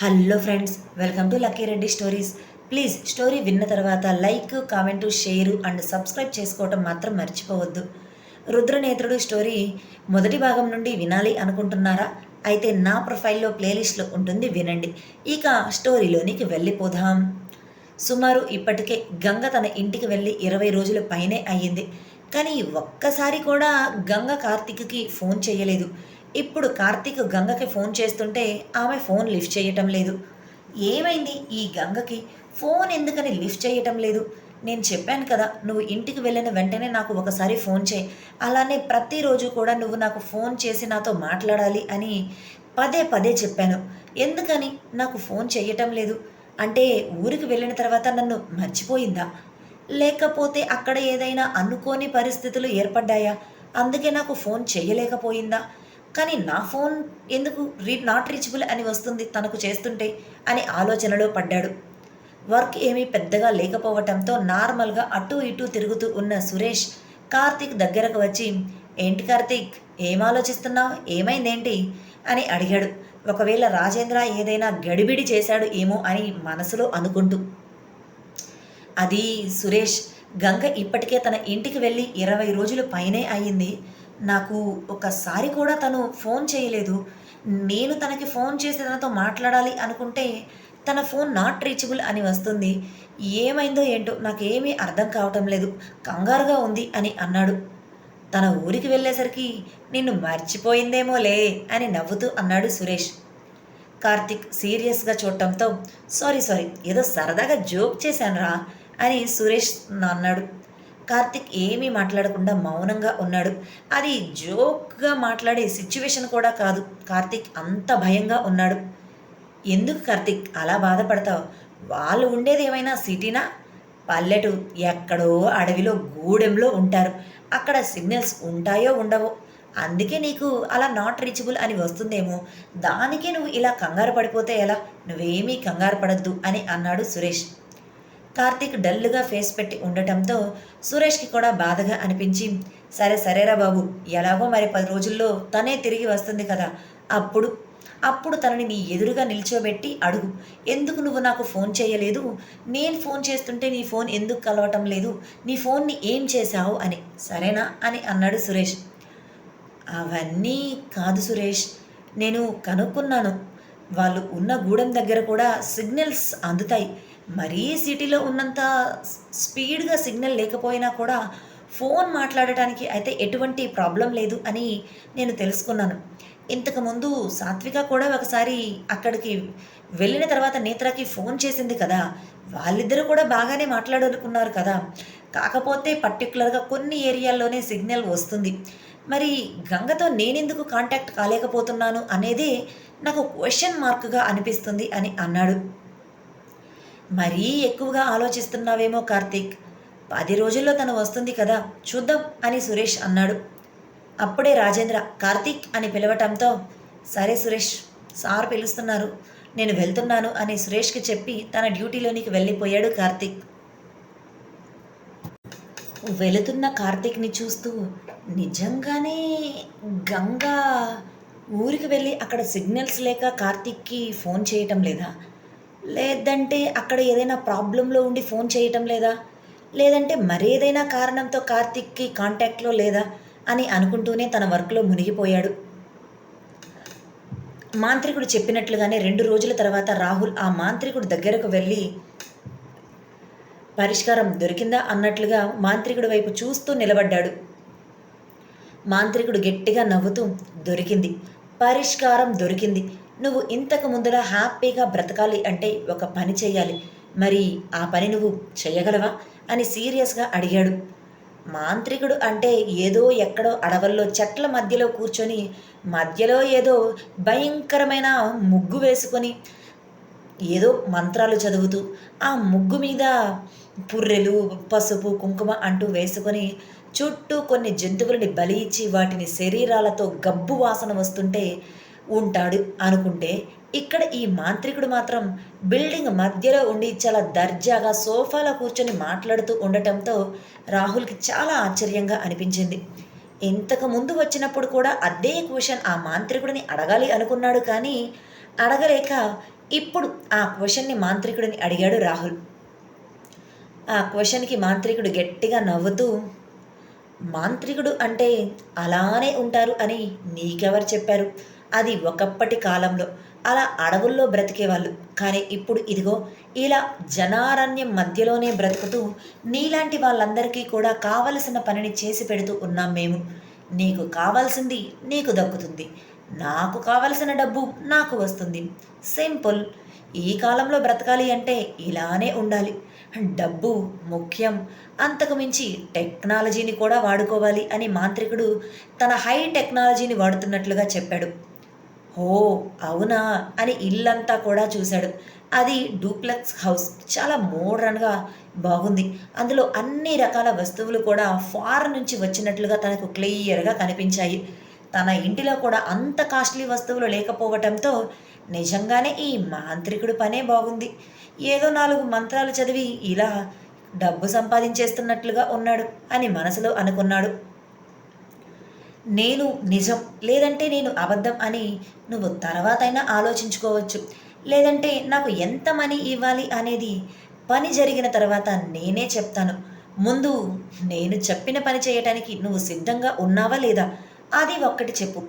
Hello friends welcome to Lucky Reddy stories. Please story విన్న తర్వాత like comment share and subscribe చేసుకోవటం మాత్రం మర్చిపోవద్దు. రుద్రనేత్రుడు స్టోరీ మొదటి భాగం నుండి వినాలి అనుకుంటున్నారా? అయితే నా ప్రొఫైల్లో ప్లేలిస్ట్లో ఉంటుంది వినండి. ఇక స్టోరీలోనికి వెళ్ళిపోదాం. సుమారు ఇప్పటికే గంగ తన ఇంటికి వెళ్ళి ఇరవై రోజుల పైనే అయ్యింది. కానీ ఒక్కసారి కూడా గంగ కార్తీక్కి ఫోన్ చేయలేదు. ఇప్పుడు కార్తీక్ గంగకి ఫోన్ చేస్తుంటే ఆమె ఫోన్ లిఫ్ట్ చేయటం లేదు. ఏమైంది? ఈ గంగకి ఫోన్ ఎందుకని లిఫ్ట్ చేయటం లేదు? నేను చెప్పాను కదా నువ్వు ఇంటికి వెళ్ళిన వెంటనే నాకు ఒకసారి ఫోన్ చేయి. అలానే ప్రతిరోజు కూడా నువ్వు నాకు ఫోన్ చేసి నాతో మాట్లాడాలి అని పదే పదే చెప్పాను. ఎందుకని? నాకు ఫోన్ చేయటం లేదు. అంటే ఊరికి వెళ్ళిన తర్వాత నన్ను మర్చిపోయిందా? లేకపోతే అక్కడ ఏదైనా అనుకోని పరిస్థితులు ఏర్పడ్డాయా? అందుకే నాకు ఫోన్ చేయలేకపోయిందా? కానీ నా ఫోన్ ఎందుకు రీ నాట్ రీచబుల్ అని వస్తుంది తనకు చేస్తుంటే అని ఆలోచనలో పడ్డాడు. వర్క్ ఏమీ పెద్దగా లేకపోవటంతో నార్మల్గా అటు ఇటు తిరుగుతూ ఉన్న సురేష్ కార్తీక్ దగ్గరకు వచ్చి ఏంటి కార్తీక్? ఏం ఆలోచిస్తున్నావు? ఏమైందేంటి? అని అడిగాడు. ఒకవేళ రాజేంద్ర ఏదైనా గడిబిడి చేశాడు ఏమో అని మనసులో అనుకుంటూ. అది సురేష్ గంగ ఇప్పటికే తన ఇంటికి వెళ్ళి ఇరవై రోజులు పైనే అయ్యింది. నాకు ఒకసారి కూడా తను ఫోన్ చేయలేదు. నేను తనకి ఫోన్ చేసి తనతో మాట్లాడాలి అనుకుంటే తన ఫోన్ నాట్ రీచబుల్ అని వస్తుంది. ఏమైందో ఏంటో నాకేమీ అర్థం కావటం లేదు. కంగారుగా ఉంది అని అన్నాడు. తన ఊరికి వెళ్ళేసరికి నిన్ను మర్చిపోయిందేమోలే అని నవ్వుతూ అన్నాడు సురేష్. కార్తిక్ సీరియస్గా చూడటంతో సారీ సారీ ఏదో సరదాగా జోక్ చేశానురా అని సురేష్ అన్నాడు. కార్తిక్ ఏమీ మాట్లాడకుండా మౌనంగా ఉన్నాడు. అది జోక్గా మాట్లాడే సిచ్యువేషన్ కూడా కాదు. కార్తిక్ అంత భయంగా ఉన్నాడు. ఎందుకు కార్తిక్ అలా బాధపడతావు? వాళ్ళు ఉండేది ఏమైనా సిటీనా? పల్లెటూరు ఎక్కడో అడవిలో గూడెంలో ఉంటారు. అక్కడ సిగ్నల్స్ ఉంటాయో ఉండవో? అందుకే నీకు అలా నాట్ రీచబుల్ అని వస్తుందేమో? దానికే నువ్వు ఇలా కంగారు పడిపోతే ఎలా? నువ్వేమీ కంగారు పడద్దు అని అన్నాడు సురేష్. కార్తీక్ డల్గా ఫేస్ పెట్టి ఉండటంతో సురేష్కి కూడా బాధగా అనిపించి సరే సరేరా బాబు ఎలాగో మరి పది రోజుల్లో తనే తిరిగి వస్తుంది కదా అప్పుడు అప్పుడు తనని నీ ఎదురుగా నిల్చోబెట్టి అడుగు. ఎందుకు నువ్వు నాకు ఫోన్ చేయలేదు? నేను ఫోన్ చేస్తుంటే నీ ఫోన్ ఎందుకు కలవటం లేదు? నీ ఫోన్ని ఏం చేశావు అని. సరేనా అని అన్నాడు సురేష్. అవన్నీ కాదు సురేష్ నేను కనుక్కున్నాను. వాళ్ళు ఉన్న గూడెం దగ్గర కూడా సిగ్నల్స్ అందుతాయి. మరీ సిటీలో ఉన్నంత స్పీడ్గా సిగ్నల్ లేకపోయినా కూడా ఫోన్ మాట్లాడటానికి అయితే ఎటువంటి ప్రాబ్లం లేదు అని నేను తెలుసుకున్నాను. ఇంతకుముందు సాత్విక కూడా ఒకసారి అక్కడికి వెళ్ళిన తర్వాత నేత్రకి ఫోన్ చేసింది కదా వాళ్ళిద్దరూ కూడా బాగానే మాట్లాడుకున్నారు కదా. కాకపోతే పర్టికులర్గా కొన్ని ఏరియాల్లోనే సిగ్నల్ వస్తుంది. మరి గంగతో నేనెందుకు కాంటాక్ట్ కాలేకపోతున్నాను అనేది నాకు క్వశ్చన్ మార్క్గా అనిపిస్తుంది అని అన్నాడు. మరీ ఎక్కువగా ఆలోచిస్తున్నావేమో కార్తీక్. పది రోజుల్లో తను వస్తుంది కదా చూద్దాం అని సురేష్ అన్నాడు. అప్పుడే రాజేంద్ర కార్తీక్ అని పిలవటంతో సరే సురేష్ సార్ పిలుస్తున్నారు నేను వెళ్తున్నాను అని సురేష్కి చెప్పి తన డ్యూటీలోనికి వెళ్ళిపోయాడు కార్తీక్. వెళుతున్న కార్తీక్ని చూస్తూ నిజంగానే గంగా ఊరికి వెళ్ళి అక్కడ సిగ్నల్స్ లేక కార్తీక్కి ఫోన్ చేయటం లేదా? లేదంటే అక్కడ ఏదైనా ప్రాబ్లంలో ఉండి ఫోన్ చేయటం లేదా? లేదంటే మరేదైనా కారణంతో కార్తిక్కి కాంటాక్ట్లో లేదా? అని అనుకుంటూనే తన వర్క్లో మునిగిపోయాడు. మాంత్రికుడు చెప్పినట్లుగానే రెండు రోజుల తర్వాత రాహుల్ ఆ మాంత్రికుడు దగ్గరకు వెళ్ళి పరిష్కారం దొరికిందా అన్నట్లుగా మాంత్రికుడి వైపు చూస్తూ నిలబడ్డాడు. మాంత్రికుడు గట్టిగా నవ్వుతూ దొరికింది. పరిష్కారం దొరికింది. నువ్వు ఇంతకు ముందులా హ్యాపీగా బ్రతకాలి అంటే ఒక పని చేయాలి మరి ఆ పని నువ్వు చేయగలవా అని సీరియస్గా అడిగాడు. మాంత్రికుడు అంటే ఏదో ఎక్కడో అడవుల్లో చెట్ల మధ్యలో కూర్చొని మధ్యలో ఏదో భయంకరమైన ముగ్గు వేసుకొని ఏదో మంత్రాలు చదువుతూ ఆ ముగ్గు మీద పుర్రెలు పసుపు కుంకుమ అంటూ వేసుకొని చుట్టూ కొన్ని జంతువులని బలి ఇచ్చి వాటిని శరీరాలతో గబ్బు వాసన వస్తుంటే ఉంటాడు అనుకుంటే ఇక్కడ ఈ మాంత్రికుడు మాత్రం బిల్డింగ్ మధ్యలో ఉండి చాలా దర్జాగా సోఫాలో కూర్చొని మాట్లాడుతూ ఉండటంతో రాహుల్కి చాలా ఆశ్చర్యంగా అనిపించింది. ఇంతకు ముందు వచ్చినప్పుడు కూడా అదే క్వశ్చన్ ఆ మాంత్రికుడిని అడగాలి అనుకున్నాడు కానీ అడగలేక ఇప్పుడు ఆ క్వశ్చన్ని మాంత్రికుడిని అడిగాడు రాహుల్. ఆ క్వశ్చన్కి మాంత్రికుడు గట్టిగా నవ్వుతూ మాంత్రికుడు అంటే అలానే ఉంటారు అని నీకెవరు చెప్పారు? అది ఒకప్పటి కాలంలో. అలా అడవుల్లో బ్రతికేవాళ్ళు. కానీ ఇప్పుడు ఇదిగో ఇలా జనారణ్యం మధ్యలోనే బ్రతుకుతూ నీలాంటి వాళ్ళందరికీ కూడా కావలసిన పనిని చేసి పెడుతూ ఉన్నాం మేము. నీకు కావాల్సింది నీకు దక్కుతుంది. నాకు కావలసిన డబ్బు నాకు వస్తుంది. సింపుల్. ఈ కాలంలో బ్రతకాలి అంటే ఇలానే ఉండాలి. డబ్బు ముఖ్యం. అంతకు మించి టెక్నాలజీని కూడా వాడుకోవాలి అని మాంత్రికుడు తన హై టెక్నాలజీని వాడుతున్నట్లుగా చెప్పాడు. ఓ అవునా? అని ఇల్లంతా కూడా చూశాడు. అది డూప్లెక్స్ హౌస్. చాలా మోడ్రన్గా బాగుంది. అందులో అన్ని రకాల వస్తువులు కూడా ఫారెన్ నుంచి వచ్చినట్లుగా తనకు క్లియర్గా కనిపించాయి. తన ఇంటిలో కూడా అంత కాస్ట్లీ వస్తువులు లేకపోవటంతో నిజంగానే ఈ మాంత్రికుడు పనే బాగుంది. ఏదో నాలుగు మంత్రాలు చదివి ఇలా డబ్బు సంపాదించేస్తున్నట్లుగా ఉన్నాడు అని మనసులో అనుకున్నాడు. నేను నిజం లేదంటే నేను అబద్ధం అని నువ్వు తర్వాతైనా ఆలోచించుకోవచ్చు. లేదంటే నాకు ఎంత మనీ ఇవ్వాలి అనేది పని జరిగిన తర్వాత నేనే చెప్తాను. ముందు నేను చెప్పిన పని చేయటానికి నువ్వు సిద్ధంగా ఉన్నావా లేదా? అది ఒక్కటి చెప్పు.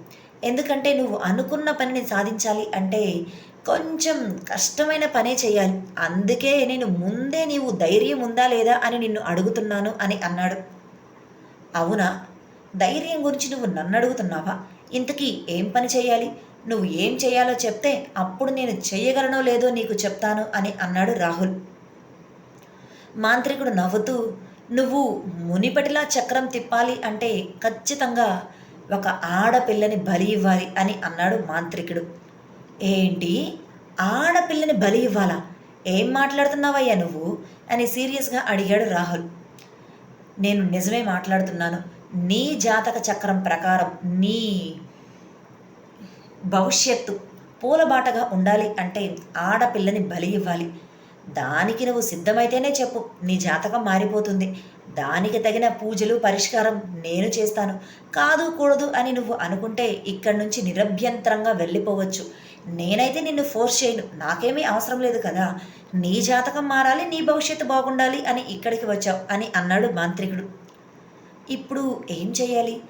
ఎందుకంటే నువ్వు అనుకున్న పనిని సాధించాలి అంటే కొంచెం కష్టమైన పనే చేయాలి. అందుకే నేను ముందే నీవు ధైర్యం ఉందా లేదా అని నిన్ను అడుగుతున్నాను అని అన్నాడు. అవునా? ధైర్యం గురించి నువ్వు నన్ను అడుగుతున్నావా? ఇంతకీ ఏం పని చేయాలి? నువ్వు ఏం చేయాలో చెప్తే అప్పుడు నేను చేయగలనో లేదో నీకు చెప్తాను అని అన్నాడు రాహుల్. మాంత్రికుడు నవ్వుతూ నువ్వు మునిపటిలా చక్రం తిప్పాలి అంటే ఖచ్చితంగా ఒక ఆడపిల్లని బలి ఇవ్వాలి అని అన్నాడు మాంత్రికుడు. ఏంటి? ఆడపిల్లని బలి ఇవ్వాలా? ఏం మాట్లాడుతున్నావయ్యా నువ్వు? అని సీరియస్గా అడిగాడు రాహుల్. నేను నిజమే మాట్లాడుతున్నాను. నీ జాతక చక్రం ప్రకారం నీ భవిష్యత్తు పూలబాటగా ఉండాలి అంటే ఆడపిల్లని బలి ఇవ్వాలి. దానికి నువ్వు సిద్ధమైతేనే చెప్పు నీ జాతకం మారిపోతుంది. దానికి తగిన పూజలు పరిష్కారం నేను చేస్తాను. కాదు కూడదు అని నువ్వు అనుకుంటే ఇక్కడి నుంచి నిరభ్యంతరంగా వెళ్ళిపోవచ్చు. నేనైతే నిన్ను ఫోర్స్ చేయను. నాకేమీ అవసరం లేదు కదా. నీ జాతకం మారాలి నీ భవిష్యత్తు బాగుండాలి అని ఇక్కడికి వచ్చావు అని అన్నాడు మాంత్రికుడు. ఇప్పుడు ఏం చేయాలి?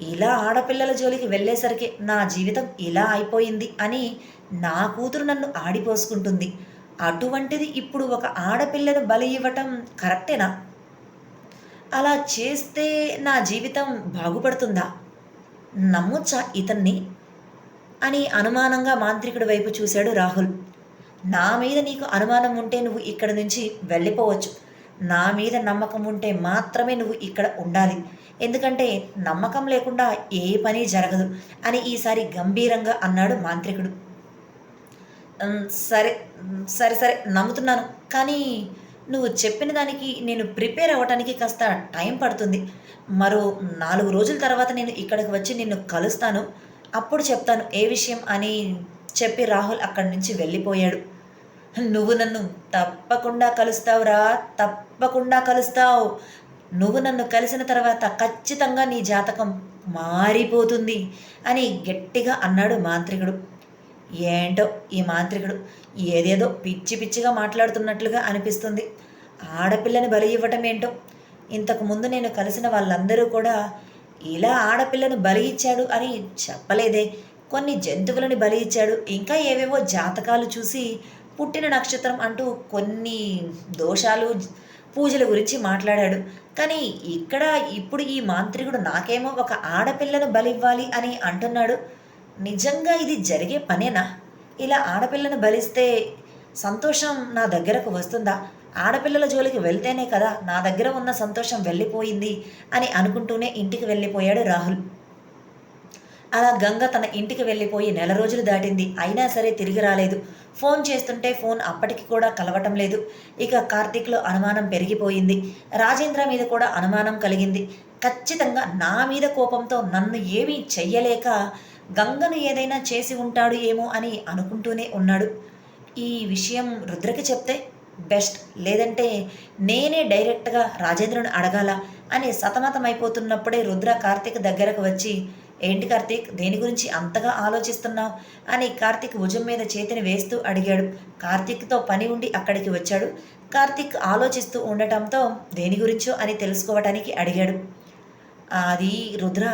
ఇలా ఆడపిల్లల జోలికి వెళ్ళేసరికి నా జీవితం ఇలా అయిపోయింది అని నా కూతురు నన్ను ఆడిపోసుకుంటుంది. అటువంటిది ఇప్పుడు ఒక ఆడపిల్లను బలి ఇవ్వటం కరెక్టేనా? అలా చేస్తే నా జీవితం బాగుపడుతుందా? నమ్మొచ్చా ఇతన్ని? అని అనుమానంగా మాంత్రికుడి వైపు చూశాడు రాహుల్. నా మీద నీకు అనుమానం ఉంటే నువ్వు ఇక్కడ నుంచి వెళ్ళిపోవచ్చు. నా మీద నమ్మకం ఉంటే మాత్రమే నువ్వు ఇక్కడ ఉండాలి. ఎందుకంటే నమ్మకం లేకుండా ఏ పని జరగదు అని ఈసారి గంభీరంగా అన్నాడు మాంత్రికుడు. సరే సరే సరే నమ్ముతున్నాను. కానీ నువ్వు చెప్పిన దానికి నేను ప్రిపేర్ అవ్వటానికి కాస్త టైం పడుతుంది. మరో నాలుగు రోజుల తర్వాత నేను ఇక్కడికి వచ్చి నిన్ను కలుస్తాను. అప్పుడు చెప్తాను ఏ విషయం అని చెప్పి రాహుల్ అక్కడి నుంచి వెళ్ళిపోయాడు. నువ్వు నన్ను తప్పకుండా కలుస్తావురా తప్పకుండా కలుస్తావు. నువ్వు నన్ను కలిసిన తర్వాత ఖచ్చితంగా నీ జాతకం మారిపోతుంది అని గట్టిగా అన్నాడు మాంత్రికుడు. ఏంటో ఈ మాంత్రికుడు ఏదేదో పిచ్చి పిచ్చిగా మాట్లాడుతున్నట్లుగా అనిపిస్తుంది. ఆడపిల్లని బలి ఇవ్వటం ఏంటో? ఇంతకు ముందు నేను కలిసిన వాళ్ళందరూ కూడా ఇలా ఆడపిల్లను బలి ఇచ్చాడు అని చెప్పలేదే. కొన్ని జంతువులను బలి ఇచ్చాడు. ఇంకా ఏవేవో జాతకాలు చూసి పుట్టిన నక్షత్రం అంటూ కొన్ని దోషాలు పూజల గురించి మాట్లాడాడు. కానీ ఇక్కడ ఇప్పుడు ఈ మాంత్రికుడు నాకేమో ఒక ఆడపిల్లను బలివ్వాలి అని అంటున్నాడు. నిజంగా ఇది జరిగే పనేనా? ఇలా ఆడపిల్లను బలిస్తే సంతోషం నా దగ్గరకు వస్తుందా? ఆడపిల్లల జోలికి వెళ్తేనే కదా నా దగ్గర ఉన్న సంతోషం వెళ్ళిపోయింది అని అనుకుంటూనే ఇంటికి వెళ్ళిపోయాడు రాహుల్. అలా గంగ తన ఇంటికి వెళ్ళిపోయి నెల రోజులు దాటింది. అయినా సరే తిరిగి రాలేదు. ఫోన్ చేస్తుంటే ఫోన్ అప్పటికి కూడా కలవటం లేదు. ఇక కార్తీక్లో అనుమానం పెరిగిపోయింది. రాజేంద్ర మీద కూడా అనుమానం కలిగింది. ఖచ్చితంగా నా మీద కోపంతో నన్ను ఏమీ చెయ్యలేక గంగను ఏదైనా చేసి ఉంటాడు ఏమో అని అనుకుంటూనే ఉన్నాడు. ఈ విషయం రుద్రకి చెప్తే బెస్ట్. లేదంటే నేనే డైరెక్ట్గా రాజేంద్రను అడగాల అని సతమతమైపోతున్నప్పుడే రుద్ర కార్తీక్ దగ్గరకు వచ్చి ఏంటి కార్తీక్? దేని గురించి అంతగా ఆలోచిస్తున్నావు? అని కార్తీక్ భుజం మీద చేతిని వేస్తూ అడిగాడు. కార్తీక్తో పని ఉండి అక్కడికి వచ్చాడు. కార్తీక్ ఆలోచిస్తూ ఉండటంతో దేని గురించో అని తెలుసుకోవటానికి అడిగాడు. అది రుద్ర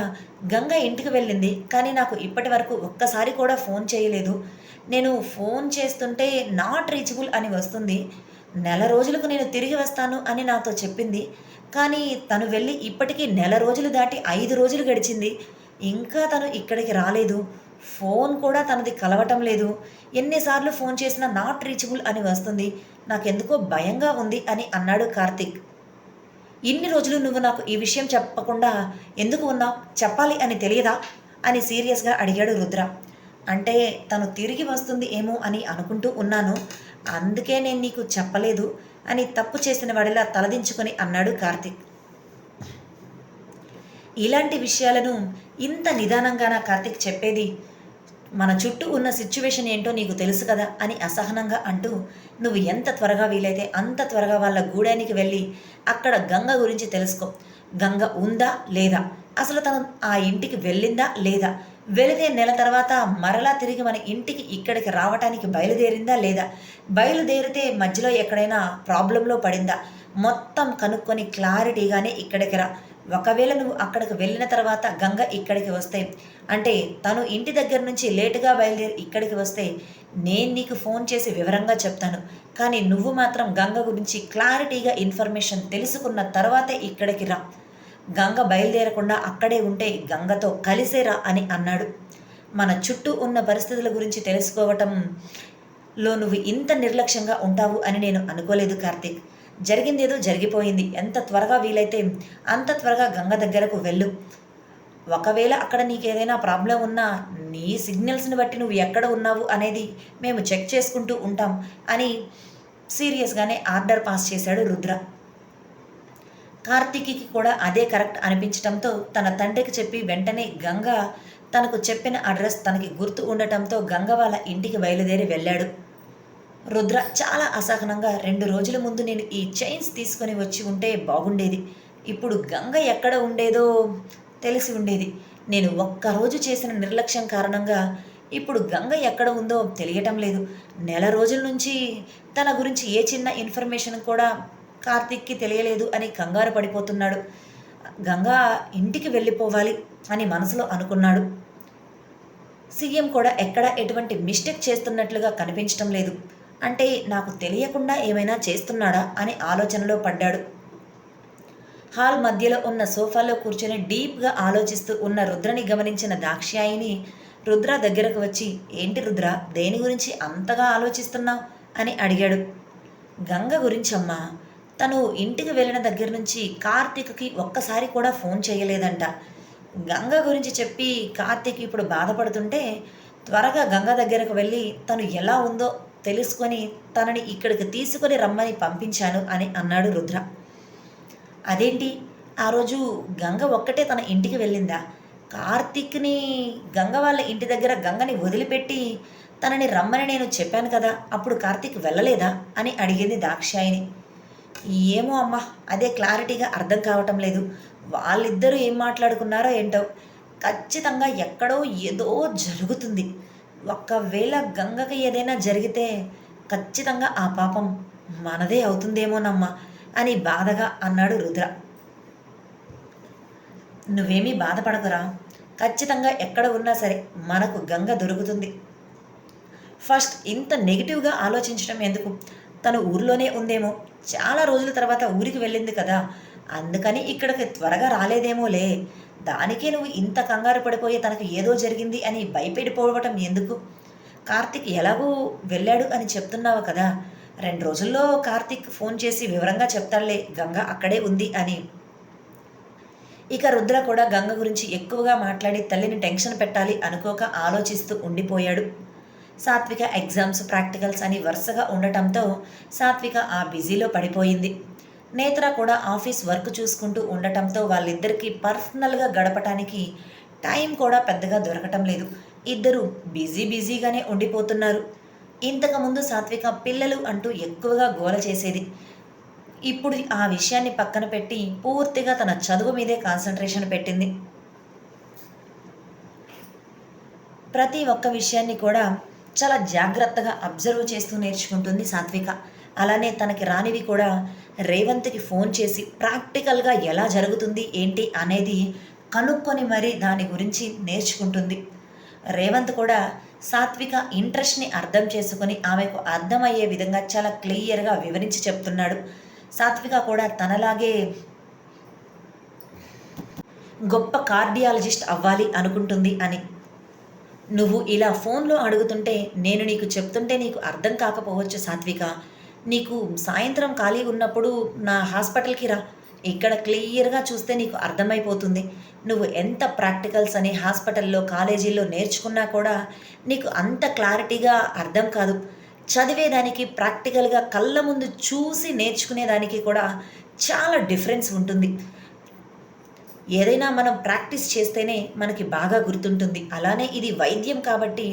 గంగ ఇంటికి వెళ్ళింది కానీ నాకు ఇప్పటి వరకు ఒక్కసారి కూడా ఫోన్ చేయలేదు. నేను ఫోన్ చేస్తుంటే నాట్ రీచబుల్ అని వస్తుంది. నెల రోజులకు నేను తిరిగి వస్తాను అని నాతో చెప్పింది. కానీ తను వెళ్ళి ఇప్పటికీ నెల రోజులు దాటి ఐదు రోజులు గడిచింది. ఇంకా తను ఇక్కడికి రాలేదు. ఫోన్ కూడా తనది కలవటం లేదు. ఎన్నిసార్లు ఫోన్ చేసినా నాట్ రీచబుల్ అని వస్తుంది. నాకెందుకో భయంగా ఉంది అని అన్నాడు కార్తిక్. ఇన్ని రోజులు నువ్వు నాకు ఈ విషయం చెప్పకుండా ఎందుకు ఉన్నావు? చెప్పాలి అని తెలియదా? అని సీరియస్గా అడిగాడు రుద్ర. అంటే తను తిరిగి వస్తుంది ఏమో అని అనుకుంటూ ఉన్నాను. అందుకే నేను నీకు చెప్పలేదు అని తప్పు చేసిన వాడిలా తలదించుకొని అన్నాడు కార్తిక్. ఇలాంటి విషయాలను ఇంత నిదానంగా నా కార్తిక్ చెప్పేది మన చుట్టూ ఉన్న సిచ్యువేషన్ ఏంటో నీకు తెలుసు కదా అని అసహనంగా అంటూ నువ్వు ఎంత త్వరగా వీలైతే అంత త్వరగా వాళ్ళ గూడానికి వెళ్ళి అక్కడ గంగ గురించి తెలుసుకో. గంగ ఉందా లేదా? అసలు తను ఆ ఇంటికి వెళ్ళిందా లేదా? వెళితే నెల తర్వాత మరలా తిరిగి మన ఇంటికి ఇక్కడికి రావటానికి బయలుదేరిందా లేదా? బయలుదేరితే మధ్యలో ఎక్కడైనా ప్రాబ్లంలో పడిందా? మొత్తం కనుక్కొని క్లారిటీగానే ఇక్కడికి రా. ఒకవేళ నువ్వు అక్కడికి వెళ్ళిన తర్వాత గంగ ఇక్కడికి వస్తే అంటే తను ఇంటి దగ్గర నుంచి లేటుగా బయలుదేరి ఇక్కడికి వస్తే నేను నీకు ఫోన్ చేసి వివరంగా చెప్తాను. కానీ నువ్వు మాత్రం గంగ గురించి క్లారిటీగా ఇన్ఫర్మేషన్ తెలుసుకున్న తర్వాతే ఇక్కడికి రా. గంగ బయలుదేరకుండా అక్కడే ఉంటే గంగతో కలిసేరా అని అన్నాడు. మన చుట్టూ ఉన్న పరిస్థితుల గురించి తెలుసుకోవటంలో నువ్వు ఇంత నిర్లక్ష్యంగా ఉంటావు అని నేను అనుకోలేదు కార్తీక్. జరిగిందేదో జరిగిపోయింది. ఎంత త్వరగా వీలైతే అంత త్వరగా గంగ దగ్గరకు వెళ్ళు. ఒకవేళ అక్కడ నీకు ఏదైనా ప్రాబ్లం ఉన్నా నీ సిగ్నల్స్ని బట్టి నువ్వు ఎక్కడ ఉన్నావు అనేది మేము చెక్ చేసుకుంటూ ఉంటాం అని సీరియస్గానే ఆర్డర్ పాస్ చేశాడు రుద్ర. కార్తీకి కూడా అదే కరెక్ట్ అనిపించడంతో తన తండ్రికి చెప్పి వెంటనే గంగ తనకు చెప్పిన అడ్రస్ తనకి గుర్తు ఉండటంతో గంగ వాళ్ళ ఇంటికి బయలుదేరి వెళ్ళాడు. రుద్ర చాలా అసహనంగా రెండు రోజుల ముందు నేను ఈ చైన్స్ తీసుకొని వచ్చి ఉంటే బాగుండేది. ఇప్పుడు గంగ ఎక్కడ ఉండేదో తెలిసి ఉండేది. నేను ఒక్కరోజు చేసిన నిర్లక్ష్యం కారణంగా ఇప్పుడు గంగ ఎక్కడ ఉందో తెలియటం లేదు. నెల రోజుల నుంచి తన గురించి ఏ చిన్న ఇన్ఫర్మేషన్ కూడా కార్తిక్కి తెలియలేదు అని కంగారు పడిపోతున్నాడు. గంగ ఇంటికి వెళ్ళిపోవాలి అని మనసులో అనుకున్నాడు. సీఎం కూడా ఎక్కడా ఎటువంటి మిస్టేక్ చేస్తున్నట్లుగా కనిపించటం లేదు. అంటే నాకు తెలియకుండా ఏమైనా చేస్తున్నాడా అని ఆలోచనలో పడ్డాడు. హాల్ మధ్యలో ఉన్న సోఫాలో కూర్చొని డీప్గా ఆలోచిస్తూ ఉన్న రుద్రని గమనించిన దాక్షాయిని రుద్ర దగ్గరకు వచ్చి ఏంటి రుద్ర దేని గురించి అంతగా ఆలోచిస్తున్నావు? అని అడిగాడు. గంగ గురించమ్మా తను ఇంటికి వెళ్ళిన దగ్గర నుంచి కార్తీక్కి ఒక్కసారి కూడా ఫోన్ చేయలేదంట. గంగ గురించి చెప్పి కార్తీక్ ఇప్పుడు బాధపడుతుంటే త్వరగా గంగ దగ్గరకు వెళ్ళి తను ఎలా ఉందో తెలుసుకొని తనని ఇక్కడికి తీసుకొని రమ్మని పంపించాను అని అన్నాడు రుద్ర. అదేంటి? ఆ రోజు గంగ ఒక్కటే తన ఇంటికి వెళ్ళిందా? కార్తీక్ని గంగ వాళ్ళ ఇంటి దగ్గర గంగని వదిలిపెట్టి తనని రమ్మని నేను చెప్పాను కదా అప్పుడు కార్తీక్ వెళ్ళలేదా? అని అడిగింది దాక్షాయిని ఏమో అమ్మా అదే క్లారిటీగా అర్థం కావటం లేదు. వాళ్ళిద్దరూ ఏం మాట్లాడుకున్నారో ఏంటో. ఖచ్చితంగా ఎక్కడో ఏదో జరుగుతుంది. ఒకవేళ గంగకి ఏదైనా జరిగితే ఖచ్చితంగా ఆ పాపం మనదే అవుతుందేమోనమ్మా అని బాధగా అన్నాడు రుద్ర. నువ్వేమీ బాధపడకురా. ఖచ్చితంగా ఎక్కడ ఉన్నా సరే మనకు గంగ దొరుకుతుంది. ఫస్ట్ ఇంత నెగిటివ్గా ఆలోచించడం ఎందుకు? తను ఊర్లోనే ఉందేమో. చాలా రోజుల తర్వాత ఊరికి వెళ్ళింది కదా. అందుకని ఇక్కడికి త్వరగా రాలేదేమోలే. దానికే నువ్వు ఇంత కంగారు పడిపోయి తనకు ఏదో జరిగింది అని భయపెడిపోవటం ఎందుకు? కార్తిక్ ఎలాగూ వెళ్ళాడు అని చెప్తున్నావు కదా. రెండు రోజుల్లో కార్తిక్ ఫోన్ చేసి వివరంగా చెప్తాడులే. గంగ అక్కడే ఉంది అని. ఇక రుద్ర కూడా గంగ గురించి ఎక్కువగా మాట్లాడి తల్లిని టెన్షన్ పెట్టాలి అనుకోక ఆలోచిస్తూ ఉండిపోయాడు. సాత్విక ఎగ్జామ్స్ ప్రాక్టికల్స్ అని వరుసగా ఉండటంతో సాత్విక ఆ బిజీలో పడిపోయింది. నేత్ర కూడా ఆఫీస్ వర్క్ చూసుకుంటూ ఉండటంతో వాళ్ళిద్దరికీ పర్సనల్గా గడపటానికి టైం కూడా పెద్దగా దొరకటం లేదు. ఇద్దరు బిజీ బిజీగానే ఉండిపోతున్నారు. ఇంతకుముందు సాత్విక పిల్లలు అంటూ ఎక్కువగా గోల చేసేది. ఇప్పుడు ఆ విషయాన్ని పక్కన పెట్టి పూర్తిగా తన చదువు మీదే కాన్సన్ట్రేషన్ పెట్టింది. ప్రతి ఒక్క విషయాన్ని కూడా చాలా జాగ్రత్తగా అబ్జర్వ్ చేస్తూ నేర్చుకుంటుంది సాత్విక. అలానే తనకి రానివి కూడా రేవంత్కి ఫోన్ చేసి ప్రాక్టికల్గా ఎలా జరుగుతుంది ఏంటి అనేది కనుక్కొని మరీ దాని గురించి నేర్చుకుంటుంది. రేవంత్ కూడా సాత్విక ఇంట్రెస్ట్ని అర్థం చేసుకుని ఆమెకు అర్థమయ్యే విధంగా చాలా క్లియర్గా వివరించి చెప్తున్నాడు. సాత్విక కూడా తనలాగే గొప్ప కార్డియాలజిస్ట్ అవ్వాలి అనుకుంటుంది అని. నువ్వు ఇలా ఫోన్లో అడుగుతుంటే నేను నీకు చెప్తుంటే నీకు అర్థం కాకపోవచ్చు సాత్విక. నీకు సాయంత్రం ఖాళీ ఉన్నప్పుడు నా హాస్పిటల్కి రా. ఇక్కడ క్లియర్గా చూస్తే నీకు అర్థమైపోతుంది. నువ్వు ఎంత ప్రాక్టికల్స్ అని హాస్పిటల్లో కాలేజీల్లో నేర్చుకున్నా కూడా నీకు అంత క్లారిటీగా అర్థం కాదు. చదివేదానికి ప్రాక్టికల్గా కళ్ళ ముందు చూసి నేర్చుకునేదానికి కూడా చాలా డిఫరెన్స్ ఉంటుంది. ఏదైనా మనం ప్రాక్టీస్ చేస్తేనే మనకి బాగా గుర్తుంటుంది. అలానే ఇది వైద్యం కాబట్టి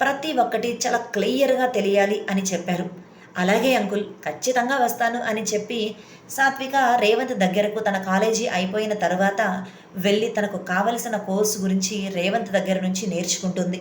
ప్రతి ఒక్కటి చాలా క్లియర్గా తెలియాలి అని చెప్పారు. అలాగే అంకుల్ ఖచ్చితంగా వస్తాను అని చెప్పి సాత్విక రేవంత్ దగ్గరకు తన కాలేజీ అయిపోయిన తర్వాత వెళ్ళి తనకు కావలసిన కోర్సు గురించి రేవంత్ దగ్గర నుంచి నేర్చుకుంటుంది.